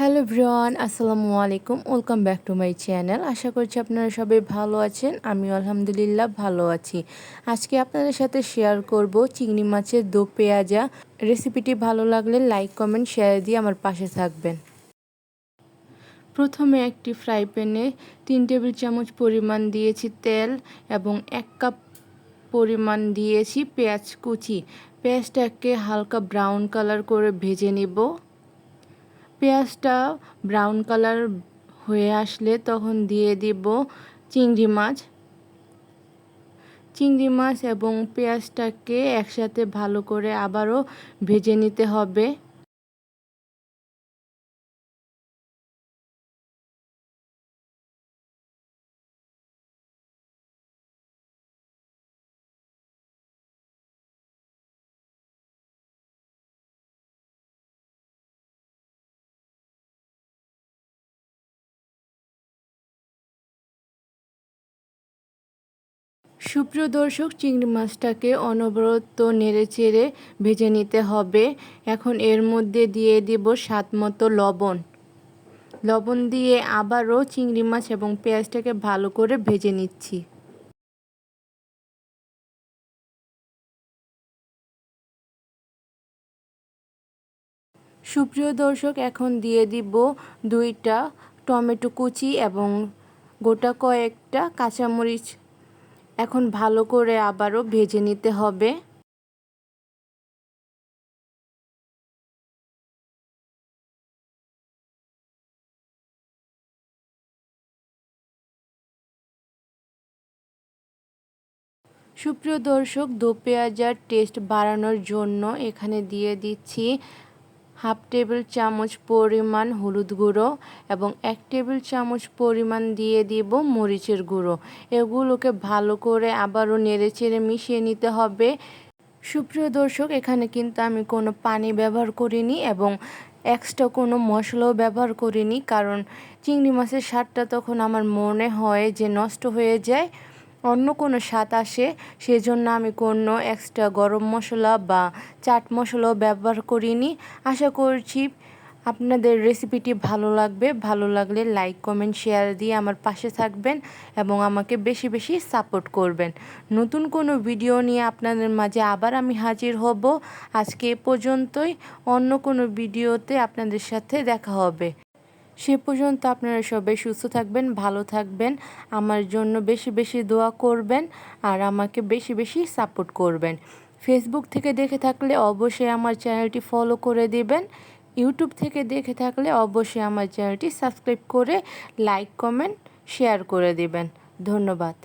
Hello Brian, আসসালামু আলাইকুম। Welcome back to my channel. আশা করছি আপনারা সবাই ভালো আছেন। আমি আলহামদুলিল্লাহ ভালো আছি। আজকে আপনাদের সাথে শেয়ার করব চিংড়ি মাছের দো পেঁয়াজা। রেসিপিটি ভালো লাগলে লাইক কমেন্ট শেয়ার দিয়ে আমার পাশে থাকবেন। প্রথমে একটি ফ্রাই প্যানে তিন টেবিল চামচ পরিমাণ দিয়েছি তেল এবং এক কাপ পরিমাণ দিয়েছি পেঁয়াজ কুচি। পেঁয়াজটাকে হালকা ব্রাউন কালার করে ভেজে নেব। পেঁয়াজটা ব্রাউন কালার হয়ে আসলে তখন দিয়ে দিব চিংড়ি মাছ। চিংড়ি মাছ এবং পেঁয়াজটাকে একসাথে ভালো করে আবারও ভেজে নিতে হবে। সুপ্রিয় দর্শক, চিংড়ি মাছটাকে অনবরত নেড়ে চেড়ে ভেজে নিতে হবে। এখন এর মধ্যে দিয়ে দিব স্বাদ মতো লবণ। লবণ দিয়ে আবারও চিংড়ি মাছ এবং পেঁয়াজটাকে ভালো করে ভেজে নিচ্ছি। সুপ্রিয় দর্শক, এখন দিয়ে দিব দুইটা টমেটো কুচি এবং গোটা কয়েকটা কাঁচামরিচ এখন ভালো করে আবারও ভেজে নিতে হবে। সুপ্রিয় দর্শক, দো পেঁয়াজার টেস্ট বাড়ানোর জন্য এখানে দিয়ে দিচ্ছি হাফ টেবিল চামচ পরিমাণ হলুদ গুঁড়ো এবং এক টেবিল চামচ পরিমাণ দিয়ে দিব মরিচের গুঁড়ো। এগুলোকে ভালো করে আবারও নেড়ে চেড়ে মিশিয়ে নিতে হবে। সুপ্রিয় দর্শক, এখানে কিন্তু আমি কোনো পানি ব্যবহার করিনি এবং এক্সট্রা কোনো মশলাও ব্যবহার করিনি কারণ চিংড়ি মাছের স্বাদটা তখন আমার মনে হয় যে নষ্ট হয়ে যায়। অন্য কোনো স্বাদ আসে, সেজন্য আমি কোনো এক্সট্রা গরম মশলা বা চাট মশলাও ব্যবহার করিনি। আশা করছি আপনাদের রেসিপিটি ভালো লাগবে। ভালো লাগলে লাইক কমেন্ট শেয়ার দিয়ে আমার পাশে থাকবেন এবং আমাকে বেশি বেশি সাপোর্ট করবেন। নতুন কোনো ভিডিও নিয়ে আপনাদের মাঝে আবার আমি হাজির হব। আজকে এ পর্যন্তই। অন্য কোনো ভিডিওতে আপনাদের সাথে দেখা হবে। সে পর্যন্ত আপনারা সবাই সুস্থ থাকবেন, ভালো থাকবেন। আমার জন্য বেশি বেশি দোয়া করবেন আর আমাকে বেশি বেশি সাপোর্ট করবেন। ফেসবুক থেকে দেখে থাকলে অবশ্যই আমার চ্যানেলটি ফলো করে দেবেন। ইউটিউব থেকে দেখে থাকলে অবশ্যই আমার চ্যানেলটি সাবস্ক্রাইব করে লাইক কমেন্ট শেয়ার করে দেবেন। ধন্যবাদ।